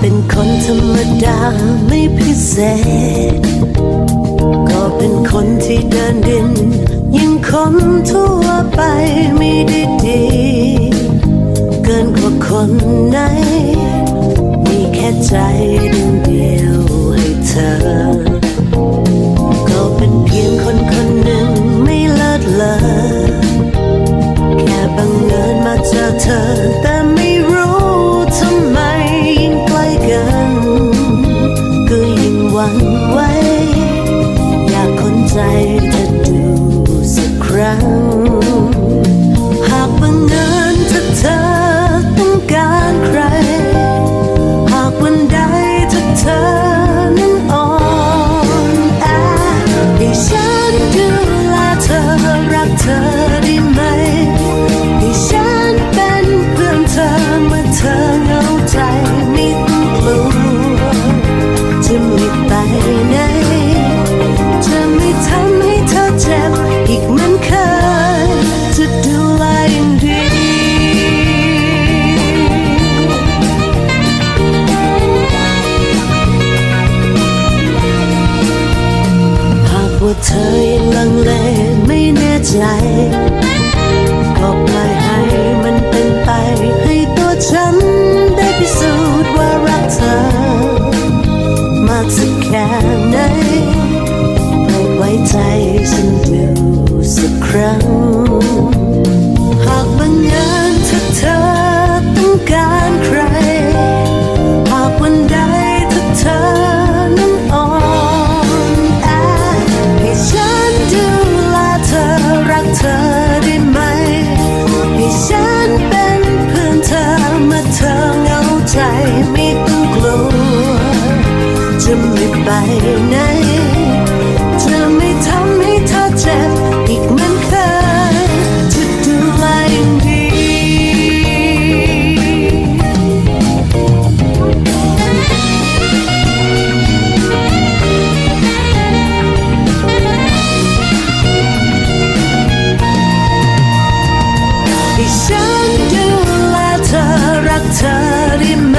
เป็นคนธรรมดาไม่พิเศษ ก็เป็นคนที่เดินดิน ยิ่งคนทั่วไปไม่ได้ดี เกินกว่าคนไหน มีแค่ใจดวงเดียวให้เธอ ก็เป็นเพียงคนคนหนึ่งไม่เลิศเลอแค่บังเอิญมาเจอเธอ งหวั่นไหว ว่าเธอยังลังเลไม่แน่ใจ ก็ปล่อยให้มันเป็นไป ให้ตัวฉันได้พิสูจน์ว่ารักเธอ มากสักแค่ไหนโปรดไว้ใจ ใจไม่ต้องกลัว จะไม่ไปไหน จะไม่ทำให้เธอเจ็บอีกเหมือนเคยจะดูแลอย่างดี ให้ฉันดูแลเธอรักเธอได้ไหม